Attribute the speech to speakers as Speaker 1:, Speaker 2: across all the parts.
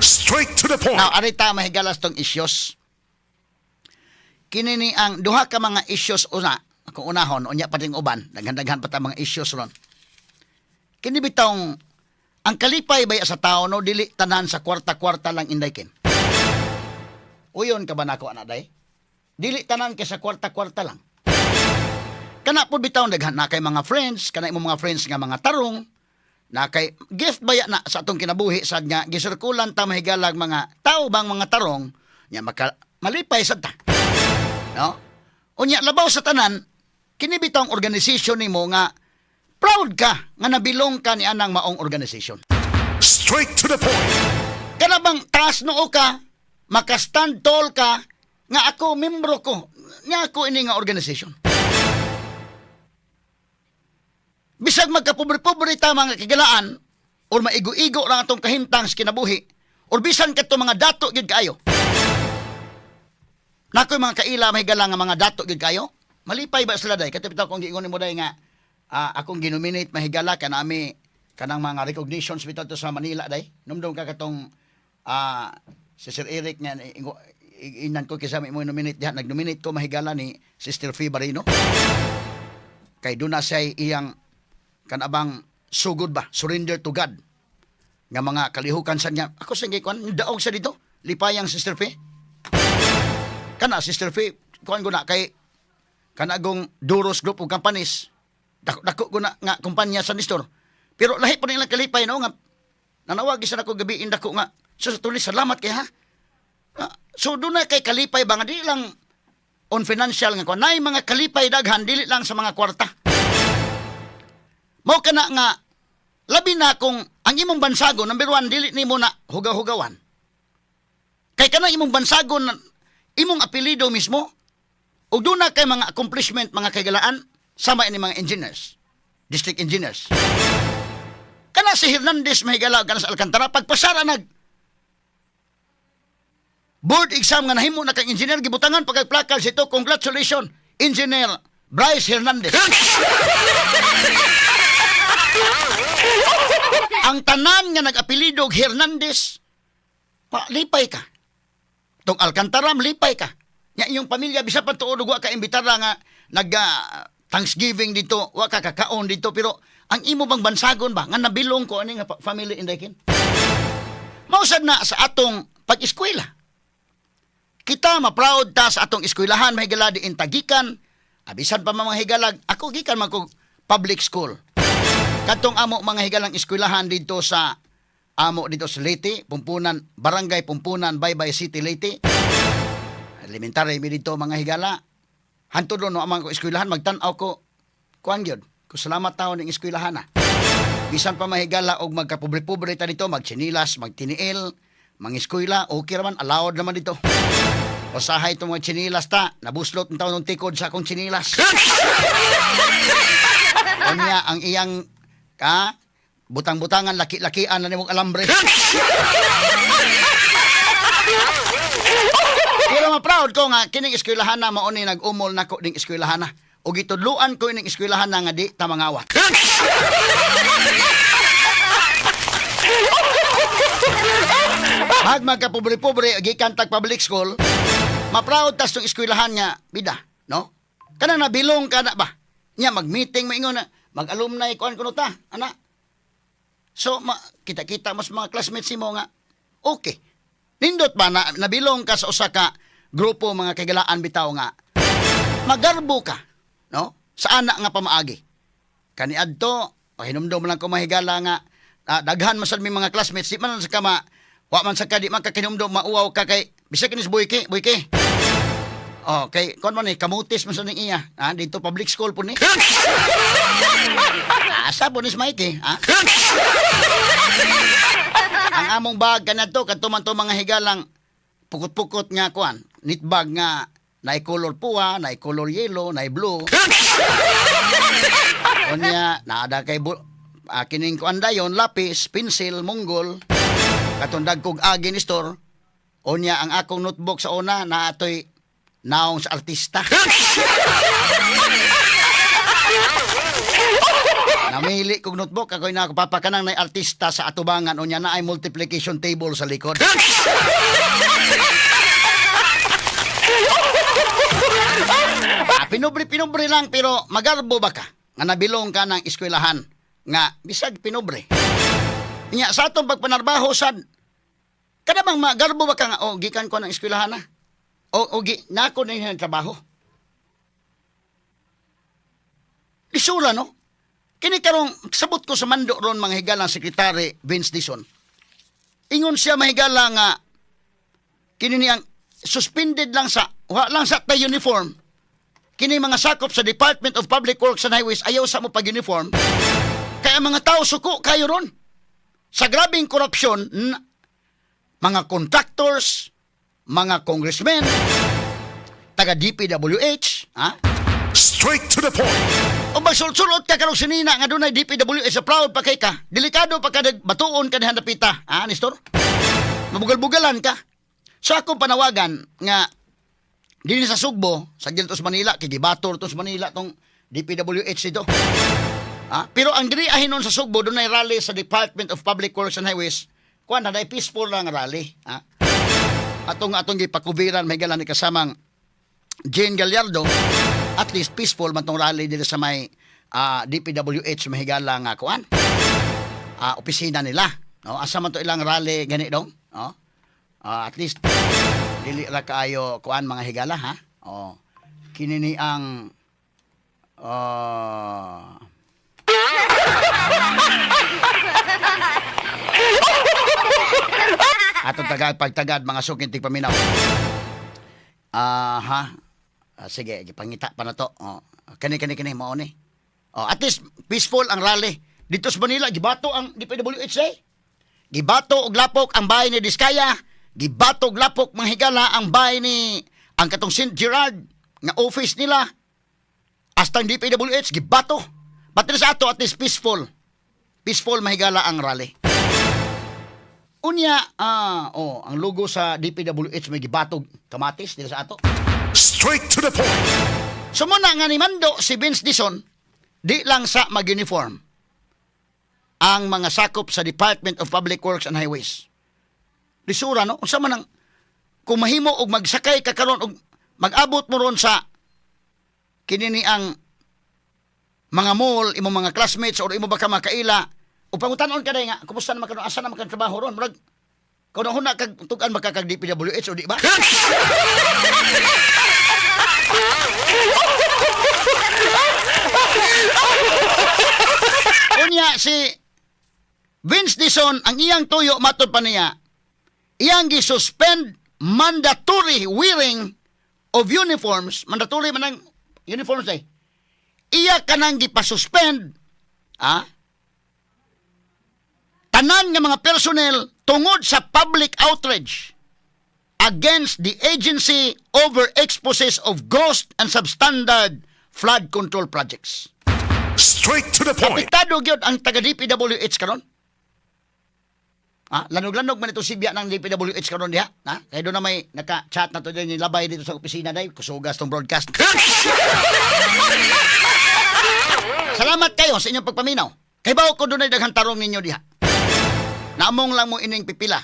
Speaker 1: Straight to the point.
Speaker 2: Now, arita mahigalas tong issues. Kini ni ang duha ka mga issues una, kung unahon, unya pa ding uban, daghan-daghan pa ta mga issues ron. Kini bitong ang kalipay bay sa tao no dili tanan sa kwarta-kwarta lang indaykin. Uyon ka ba nako ana day? Dili tanan kay sa kwarta-kwarta lang. Kana po bitaw daghan na kay mga friends, kana imong mga friends nga mga tarong, na kay gift baya na sa atong kinabuhi sad nga gisirkulan ta mahigalag mga tao bang mga tarong nya maka malipay sad ta. No? Unya labaw sa tanan kini bitong organisasyon nimo nga proud ka nga nabilong ka ni anang maong organisasyon.
Speaker 1: Straight to the point.
Speaker 2: kana bang taas noo ka maka-stand tall ka nga ako membro ko nga ako ini nga organisasyon bisag magkapobre-pobre ta mga kagalaan or maigo-igo lang atong kahimtang sa kinabuhi or bisan kadto mga dato gyud kaayo. Nakoy mga kaila may gala nga mga dato gyud kayo malipay ba sila day? Katapitaw kung giingon mo day nga ah, akong ginominate mahigala kana ami kanang mga recognitions bitaw to sa Manila day. Numdum ka katong ah, si Sir Eric nga ingo- i- inan ko kisami mo nominate diha. Nag-nominate ko mahigala ni Sister Fee kay doon na siya iyang kanabang sugod ba? Surrender to God. Nga mga kalihukan sa niya. Ako sa kuan daog sa dito. Lipayang Sister Fee kana Sister Fee kuan ko na kay kanagong Duros Group of Companies. Dako dako ko na nga kumpanya sa Nestor. Pero lahi pa nilang kalipay no nga nanawag sa nako gabi indako nga. So sa tuloy salamat kay ha? Ah, so doon na kay kalipay ba? Nga di lang on financial nga kuan. Nay mga kalipay daghan dili lang sa mga kwarta Mao kana nga labi na kung ang imong bansagon number one dili nimo na hugaw-hugawan. Kay kana imong bansagon imong apelyido mismo ug na kay mga accomplishment mga kagalaan sama ini mga engineers, district engineers. Kana si Hernandez mahigala kana sa Alcantara pagpasara nag board exam nga nahimo na kang engineer gibutangan pagkagplakal sito congratulations engineer Bryce Hernandez. ang tanan nga nag-apelido Hernandez, pa, lipay ka. Tong Alcantara, lipay ka. Nya iyong pamilya, bisa pa tuod wa ka imbitara nga nag ah, Thanksgiving dito, wa ka kakaon dito, pero ang imo bang bansagon ba, nga nabilong ko ani nga family indakin? Mausad na sa atong pag-eskwela. Kita ma-proud ta sa atong eskwelahan, mahigala di intagikan, abisan pa mga higalag, ako gikan man public school. Katong amo mga higalang eskwelahan dito sa amo dito sa Leyte, Pumpunan, Barangay Pumpunan, Baybay City, Leyte. Elementary mi dito mga higala. Hanto doon no amang ko eskwelahan magtan-aw ko kuan gyud. Ko salamat taon ning eskwelahan na. Bisan pa mahigala og magkapobre-pobre ta dito, magchinilas, magtiniil, mga eskwela, okay raman, allowed naman dito. Usahay itong mga chinilas ta, nabuslot ng taon ng tikod sa akong chinilas. Unya ang iyang ka butang-butangan laki-lakian na nimong alambre. Pero ma proud ko nga kining eskwelahan na mao ni nag-umol nako ning eskwelahan na. Ug gitudluan ko ning eskwelahan na nga di ta mangawat. Pag magka-pobre-pobre gikan tag public school, ma-proud tas tong eskwelahan nga bida, no? Kana nabilong ka na ba? Nya mag-meeting maingon na mag-alumni kuan kuno ta, ana. So ma, kita-kita mas mga classmates mo nga okay. Nindot ba na nabilong ka sa usa ka grupo mga kagalaan bitaw nga magarbo ka, no? Sa anak nga pamaagi. Kani adto, pahinumdum lang ko mahigala nga ah, daghan masal mi mga classmates di man sa kama wa man sa ka di man ka kay bisag kinis buyke, buyke. Oh, kay kon man ni kamutis man sa ning iya. Ah, dito public school po ni. Asa po ni Mikey, ha? Ang among bag kanato kadto man to mga higalang pukot-pukot nga kuan, knit bag nga naay color puwa, naay color yellow, naay blue. Unya, naada kay bu ah, kining kuan dayon, lapis, pencil, monggol. Katundag kog agi ni store. Unya ang akong notebook sa una na atoy naong sa artista. Namili kog notebook ako na papakanang na artista sa atubangan unya na ay multiplication table sa likod. ah, pinubri pinubri lang pero magarbo ba ka nga nabilong ka ng eskwelahan nga bisag pinubri. Nya sa atong pagpanarbaho sad kada bang magarbo ba ka nga o gikan ko ng eskwelahan na? O, o nako na yung trabaho. Lisura, no? Kini karong sabot ko sa mando ron mga higalang sekretary Vince Dison. Ingon siya mahigala nga kini niyang suspended lang sa wa lang sa ta uniform. Kini mga sakop sa Department of Public Works and Highways ayaw sa mo pag uniform. Kaya mga tao suko kayo ron. Sa grabing korupsyon, mga contractors, mga congressmen, taga DPWH, ha?
Speaker 1: Straight to the point.
Speaker 2: O magsulsulot ka karong sinina nga dunay DPWH sa proud pa kay ka. Delikado pa ka batuon ka dihan napita. Ah, Nestor? Mabugal-bugalan ka. Sa akong panawagan nga dinhi sa Sugbo, sa Giltos Manila, kay gibator to sa Manila tong DPWH ito. Ah, pero ang diri ahinon sa Sugbo dunay rally sa Department of Public Works and Highways. Kuan na day peaceful lang rally, ha? Atong atong gipakubiran may galan ni kasamang Jane Gallardo, at least peaceful man tong rally dito sa may ah, DPWH mahigala nga kuan. Ah, opisina nila, no? Asa man to ilang rally gani dong, no? Ah, at least dili ra kaayo kuan mga higala ha. Oh. Kini ni ang ah Ato tagad pagtagad mga sukintig paminaw. Ah, ha. Ah, sige, gipangita pa na to. Oh. Kani kani kani mao ni. Oh, at least peaceful ang rally. Dito sa Manila gibato ang DPWH eh. Gibato og lapok ang bahay ni Diskaya. Gibato og lapok mga higala ang bahay ni ang katong St. Gerard nga office nila. Hasta ang DPWH gibato. Pati sa ato at least peaceful. Peaceful mahigala ang rally. Unya, ah, oh, ang logo sa DPWH may gibatog kamatis dito sa ato.
Speaker 1: Straight to the point.
Speaker 2: So muna nga ni Mando si Vince Dison, di lang sa mag-uniform ang mga sakop sa Department of Public Works and Highways. Lisura, no? Unsa man ang kung mahimo og magsakay ka karon og mag-abot mo ron sa kinini ang mga mall, imo mga classmates or imo ba ka makaila o pangutanon ka day nga kumusta naman karon asa naman ka trabaho ron murag? Kung huna kag tugan makakag DPWH o di ba? Unya si Vince Dison ang iyang tuyo matod pa niya. Iyang gi-suspend mandatory wearing of uniforms. Mandatory man ang uniforms ay iya kanang gipasuspend ah tanan nga mga personnel tungod sa public outrage against the agency over exposes of ghost and substandard flood control projects.
Speaker 1: Straight to the point.
Speaker 2: Apektado gyud ang taga DPWH karon. Ah, lanog-lanog man ito sibya ng DPWH karon diha, ha? Kaya doon na may naka-chat na to din nilabay dito sa opisina dai, kusugas tong broadcast. Salamat kayo sa inyong pagpaminaw. Kay bawo ko doon ay daghang tarong ninyo diha. Namong lang mo ining pipila.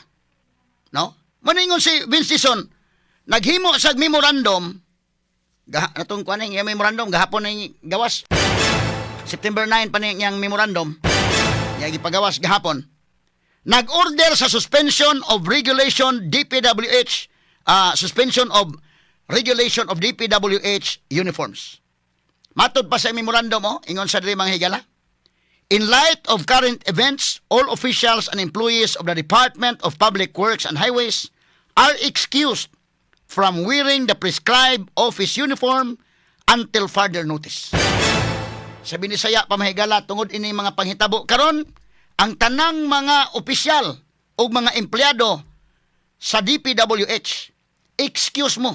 Speaker 2: No? Maningon si Vince Dison, naghimo sa memorandum, gah natong kuan yung memorandum gahapon na yung gawas. September 9 pa niyang memorandum. Yang gipagawas gahapon. Nag-order sa suspension of regulation DPWH, ah, suspension of regulation of DPWH uniforms. Matod pa sa memorandum mo, ingon sa diri mga higala. In light of current events, all officials and employees of the Department of Public Works and Highways are excused from wearing the prescribed office uniform until further notice. Sa Binisaya pamahigala tungod ini mga panghitabo karon ang tanang mga opisyal o mga empleyado sa DPWH excuse mo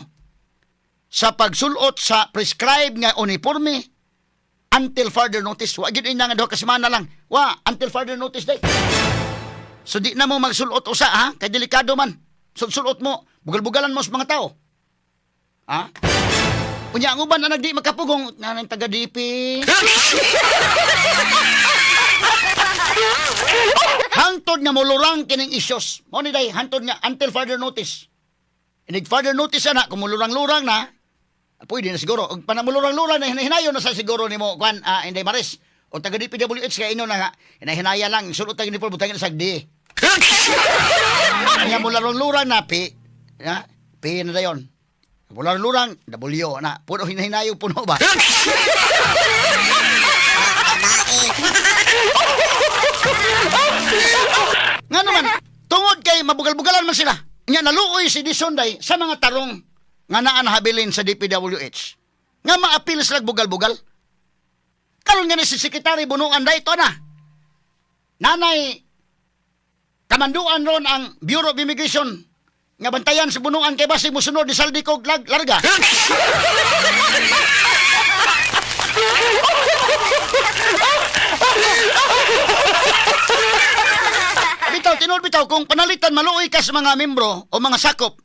Speaker 2: sa pagsulot sa prescribed nga uniforme until further notice. Wa gyud ina nga duha ka semana lang. Wa until further notice day. So di na mo magsulot usa ha, kay delikado man. Sulot mo, bugal-bugalan mo sa mga tao. Ha? Unya ang uban na nagdi makapugong nanang taga DP. Hangtod nga mulurang kining issues. Mo ni day hangtod nga until further notice. Inig further notice na kung mulurang-lurang na pwede na siguro. Ug panamulurang-lurang na hinahinayon na sa siguro nimo kwan ah, Inday Maris. O taga DPWH kay inyo na nga hinahinaya lang sulod tag ni butangin sa di. Kaya mulurang-lurang na pi. Ya, pi na dayon. Mulurang-lurang W na. Puno hinahinayo puno ba? Nga naman, tungod kay mabugal-bugalan man sila. Nga naluoy si Disonday sa mga tarong nga naan habilin sa DPWH. Nga maapil sila bugal-bugal. Karon nga ni si Sekretary Bunungan da ito na. Nanay, kamanduan ron ang Bureau of Immigration nga bantayan sa Bunungan kay basi musunod ni Saldi Kog larga. Bitaw, kung panalitan maluoy ka sa mga membro o mga sakop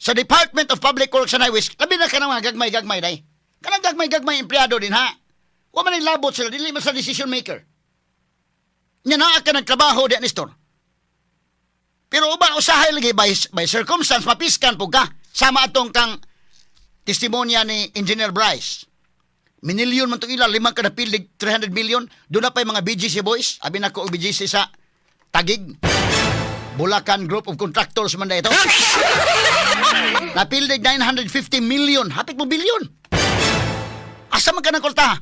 Speaker 2: sa Department of Public Works and Highways, labi na ka ng mga gagmay-gagmay day. Kanang gagmay-gagmay empleyado din ha. Wa man labot sila, dili man sa decision maker. Nya naa ka nagtrabaho di anistor. Pero uba usahay lagi by, by circumstance mapiskan po ka. Sama atong kang testimonya ni Engineer Bryce. Minilyon man itong ilan, limang ka na pilig, 300 million. Doon na pa yung mga BGC boys. Abi na ko BGC sa Tagig. Bulacan Group of Contractors man na ito. Napildig 950 million. Hapit mo bilyon. Asa man ka ng kwarta?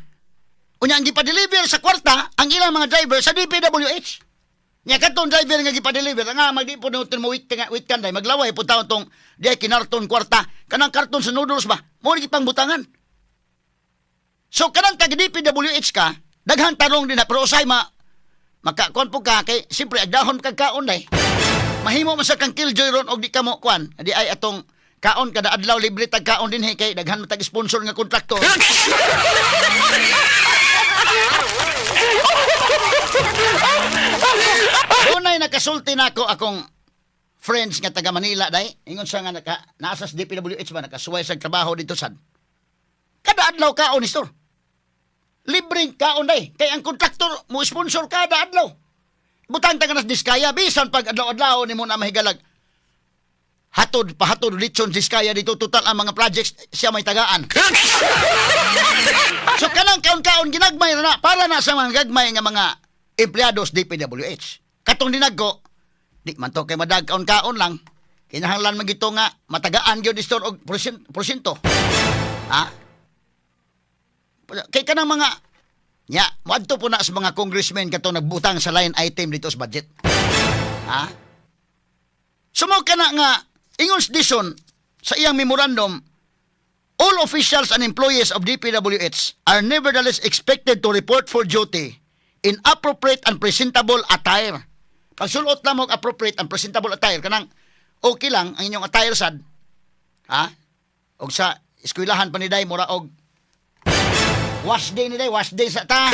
Speaker 2: Unya ang gipa-deliver sa kwarta ang ilang mga driver sa DPWH. Nya katong driver nga gipa-deliver nga magdi po nutin mo nga wit kanday maglaway po taon tong di ay kinarton kwarta kanang karton sa noodles ba mo ni pang butangan. So kanang tag DPWH ka daghang tarong din na pero usay ma makakuan po ka kay siyempre agdahon kag kaon day. Mahimo man sa kang killjoy ron og di ka mo kuan di ay atong kaon kada adlaw libre tag kaon din kay daghan man tag sponsor nga kontraktor. Dunay nakasulti nako akong friends nga taga Manila day. Ingon siya nga naka nasa sa DPWH ba nakasuway sa trabaho dito sad. Kada adlaw kaon ni store. Libreng kaon day. Kay ang kontraktor mo sponsor kada adlaw. Butang taga nas diskaya bisan pag adlaw-adlaw nimo na mahigalag. Hatod pahatod litson diskaya dito total ang mga projects siya may tagaan. So kanang kaon-kaon ginagmay na na para na sa mga gagmay nga mga empleyados DPWH. Katong dinagko, di man to kay madag kaon-kaon lang. Kinahanglan man gito nga matagaan gyud istor og porsyento. Ha? Kay kanang mga nya, moadto po na sa mga congressmen katong nagbutang sa line item dito sa budget. Ha? Sumo ka na nga ingon dison sa iyang memorandum All officials and employees of DPWH are nevertheless expected to report for duty in appropriate and presentable attire. Pagsulot og appropriate and presentable attire, kanang okay lang ang inyong attire sad. Ha? Og sa eskwelahan pa ni Day, mura og wash day ni Day, wash day sa ta.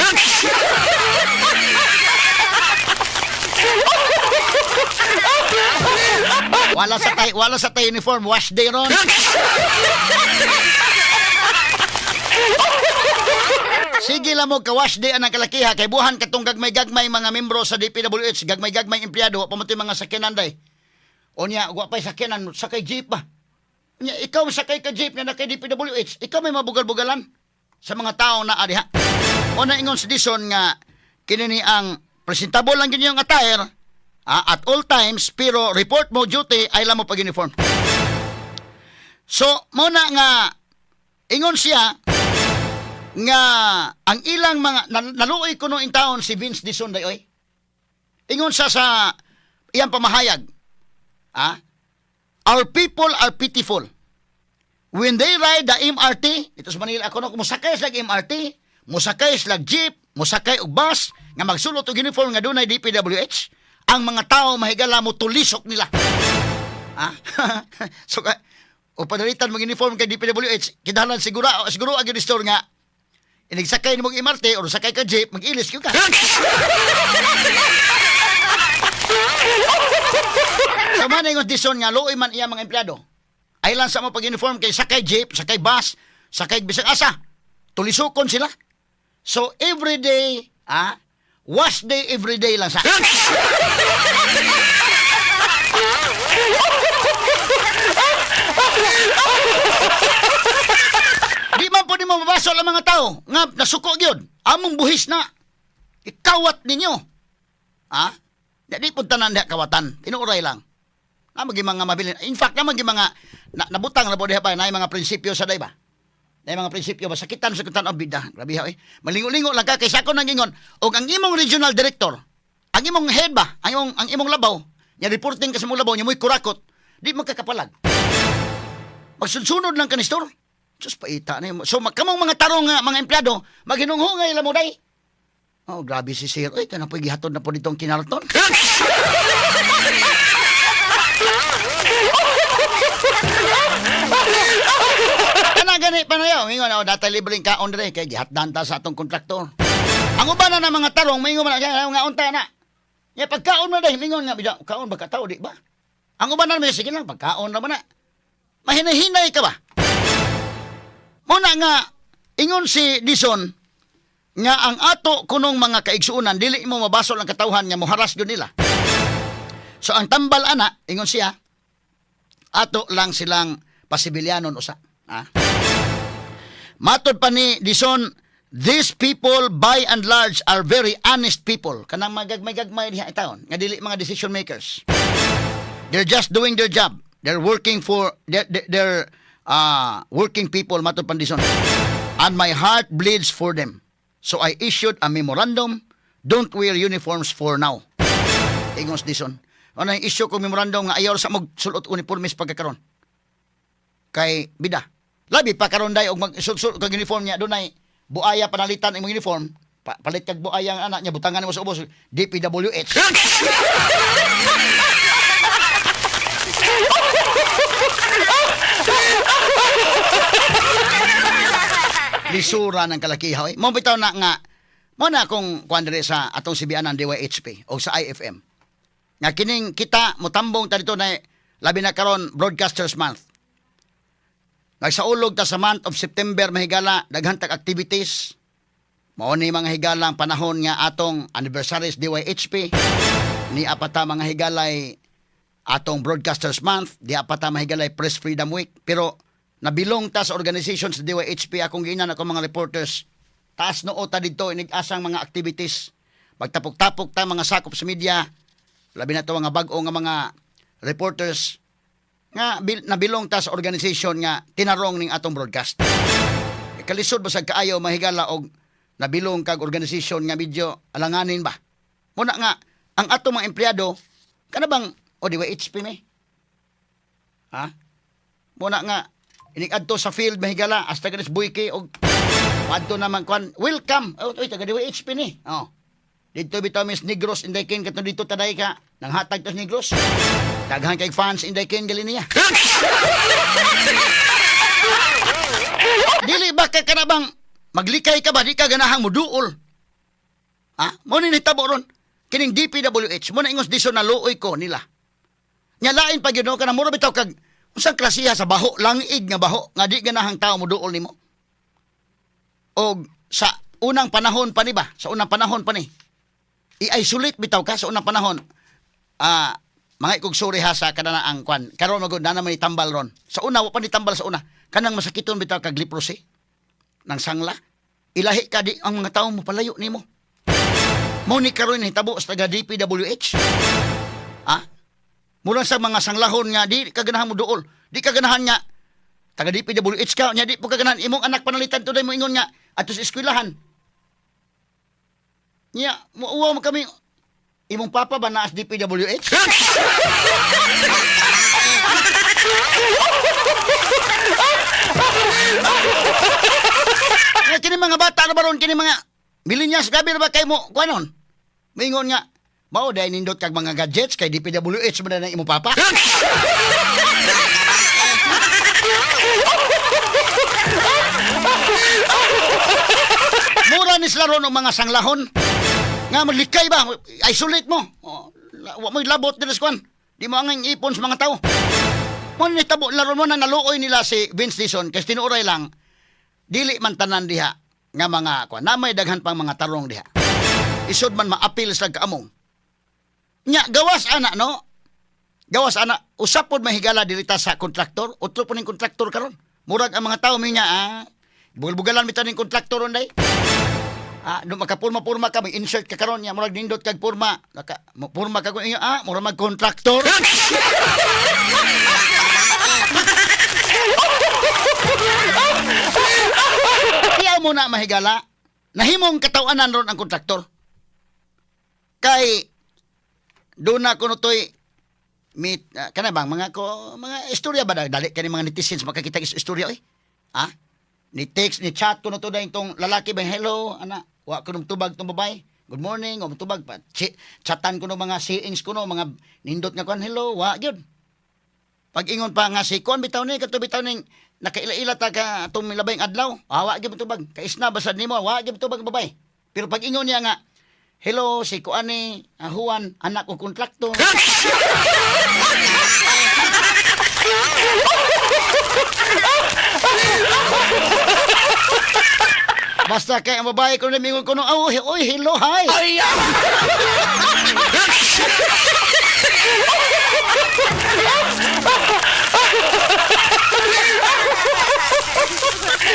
Speaker 2: wala sa tay, wala sa tay uniform, wash day ron. Sige lang mo kawash di ang kalakiha kay buhan katong gagmay-gagmay mga membro sa DPWH, gagmay-gagmay empleyado wa pa mo mga sakyanan day. Onya, wa pa sakyanan sakay jeep ba. Nya ikaw sakay ka jeep na nakay DPWH, ikaw may mabugal-bugalan sa mga tao na adiha. O na ingon sa dison nga kinini ang presentable lang gini yung attire ah, at all times pero report mo duty ay lang mo pag uniform. So, mo na nga ingon siya nga ang ilang mga naluoy ko nung taon si Vince Dison day oy. Ingon sa sa iyang pamahayag. Ah? Our people are pitiful. When they ride the MRT, ito sa Manila ako no, musakay sila MRT, musakay sila jeep, musakay og bus, nga magsulot og uniform nga dunay DPWH, ang mga tao mahigala mo tulisok nila. Ah? so, ka, o padalitan mag uniform kay DPWH, kidahalan siguro, siguro ang store nga, inigsakay ni mong MRT o sakay ka jeep, mag-ilis ka. Sa man yung dison nga, luoy man iya mga empleyado. Ay lang sa mo pag-uniform kay sakay jeep, sakay bus, sakay bisag asa. Tulisokon sila. So every day, ah, wash day every day lang sa. Di man po di mo mabasol ang mga tao nga nasuko gyud. Among buhis na ikawat ninyo. Ha? Di po tanan diha kawatan. Tinuray lang. Na magi mga mabilin. In fact, na magi mga na, nabutang na po diha pa na mga prinsipyo sa day ba? Na mga prinsipyo ba sakitan sa kutan of bida. Grabe ha eh. Malingo-lingo lang ka kaysa ako nang og ang imong regional director, ang imong head ba, ang imong ang imong labaw, nya reporting ka sa mong labaw, nya mo'y kurakot, di magkakapalag. Magsunod lang ka ni store. Diyos paita na. So, kamong mga tarong nga, mga empleyado, maghinunghungay lang mo day. Oh, grabe si Sir. Uy, kanang po gihatod na po ditong kinarton. Kana gani pa na yun. Mingon ako, data libreng kaon dire kay gihatdan ta sa atong kontraktor. Ang uban na mga tarong, mingon man na, nga unta na. Ya pagkaon mo dahil, mingon nga, bidya, kaon ba katao, di ba? Ang uban na naman, sige lang, pagkaon naman na. Mahinahinay ka ba? Muna nga, ingon si Dison, nga ang ato kunong mga kaigsuunan, dili mo mabasol ang katawhan nga moharas yun nila. So ang tambal ana, ingon siya, ato lang silang pasibilyanon usa. Ha? Matod pa ni Dison, these people by and large are very honest people. Kanang magagmay-gagmay diha itaon, nga dili mga decision makers. They're just doing their job. They're working for they're, they're, uh, working people matod pa ni Dison. And my heart bleeds for them. So I issued a memorandum, don't wear uniforms for now. Ingos Dison. Ano yung issue ko memorandum nga ayaw sa magsulot uniformes pagkakaroon. Kay bida. Labi pa karon day og magsulot kag uniform niya dunay buaya panalitan imong uniform. Pa, palit kag buaya ang anak niya butangan mo sa ubos DPWH. lisura ng kalakihaw. Eh. Mo bitaw na nga mo na akong kuan diri sa atong sibianan DYHP o sa IFM. Nga kining kita motambong ta dito na labi na karon Broadcasters Month. Nagsaulog ta sa month of September mahigala daghan tag activities. Mao ni mga higala ang panahon nga atong anniversaries DYHP ni apata mga higalay atong Broadcasters Month, di apata mahigalay Press Freedom Week. Pero nabilong ta sa organization sa DYHP akong ginan ako mga reporters taas noo ta dito inig-asang mga activities magtapok-tapok ta mga sakop sa media labi na to nga bag-o nga mga reporters nga bil, nabilong ta sa nga tinarong ning atong broadcast. Kalisod basag kaayo mahigala og nabilong kag organization nga medyo alanganin ba? Muna nga ang atong mga empleyado kana bang o di ba HP me ha? Muna nga inig-adto sa field mahigala hasta kanis buike og adto naman kwan welcome! Oh oy taga diwa HP ni? Oh dito bitaw mis negros inday kin kato dito taday ka. Nang hatag tos negros. Daghan kay fans inday kin gali niya. Dili ba ka kanabang maglikay ka ba? Di ka ganahang muduol. Ha? Mo ni nitabo ron. Kining DPWH mo na ingos diso na luoy ko nila. Nya lain pa gyud no? Kana mura bitaw kag unsang klasiha sa baho langig nga baho nga di ganahang tao mo duol nimo. Og sa unang panahon pa ni ba? Sa unang panahon pa ni i-isolate bitaw ka sa unang panahon ah mga ikog sorry ha sa kanana ang kwan. Karon magud na naman itambal ron. Sa una wa pa ni tambal sa una. Kanang masakiton bitaw kag leprosy ng sangla ilahi ka di ang mga tawo mo palayo nimo. Mo ni karon hitabo sa taga DPWH ah Mula sa mga sanglahon nga di kaganahan mo duol. Di kaganahan nga taga DPWH ka nya di po kaganahan imong anak panalitan tuday mo ingon nga ato sa eskwelahan. Nya muuwa mo kami imong papa ba na as DPWH? Nga kini mga bata na baron kini mga millennials gabi na ba kay mo kuanon? Mingon nga Mao dahil nindot kag mga gadgets kay DPWH man na imo papa. Mura ni sila ron mga sanglahon. Nga maglikay ba? Isolate mo. Oh, wa mo labot dito sa kwan. Di mo ang ipon sa mga tao. Mo ni tabo laro mo na naluoy nila si Vince Dison kasi tinuoray lang dili man tanan diha nga mga kwan na may daghan pang mga tarong diha. Isod man maapil sa kaamong. Nya gawas ana no. Gawas ana usap pod mahigala dilita sa kontraktor, utlo po ning kontraktor karon. Murag ang mga tao minya ah, bugal-bugalan bitaw ning kontraktor onday. Ah, do makapurma-purma ka, may insert ka karon nya murag nindot kag purma. Naka purma ka inyo ah, murag mag-kontraktor. Kaya mo na mahigala. Nahimong katawanan ron ang kontraktor. Kay doon na kuno toy meet uh, kana bang mga ko mga istorya ba dali kani mga netizens makakita is istorya oy. Ha? Ni text ni chat ko na to dahil tong lalaki bang hello ana wa ko nung tubag tong babae. Good morning, o tubag pa. Chi, chatan ko no mga sayings ko no mga nindot nga kon hello wa gyud. Pag ingon pa nga si kon bitaw ni kato bitaw ning nakaila-ila ta ka atong milabay adlaw. Awa gyud tubag. Kaisna basad nimo wa gyud tubag babay. Pero pag ingon niya nga Hello, si Kuani, uh, Juan, anak ko kontrakto. Basta kay ang babae ko namingon ko no, oh, oy, hello, hi.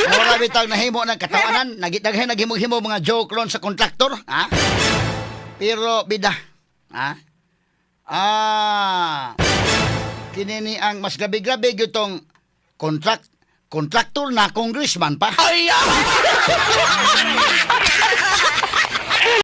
Speaker 2: Mura bitang nahimo ng katawanan, nagitaghay naghimo-himo mga joke ron sa kontraktor, ha? Pero bida, ha? Ah, kinini ang mas grabe-grabe gyutong contract kontraktor na congressman pa.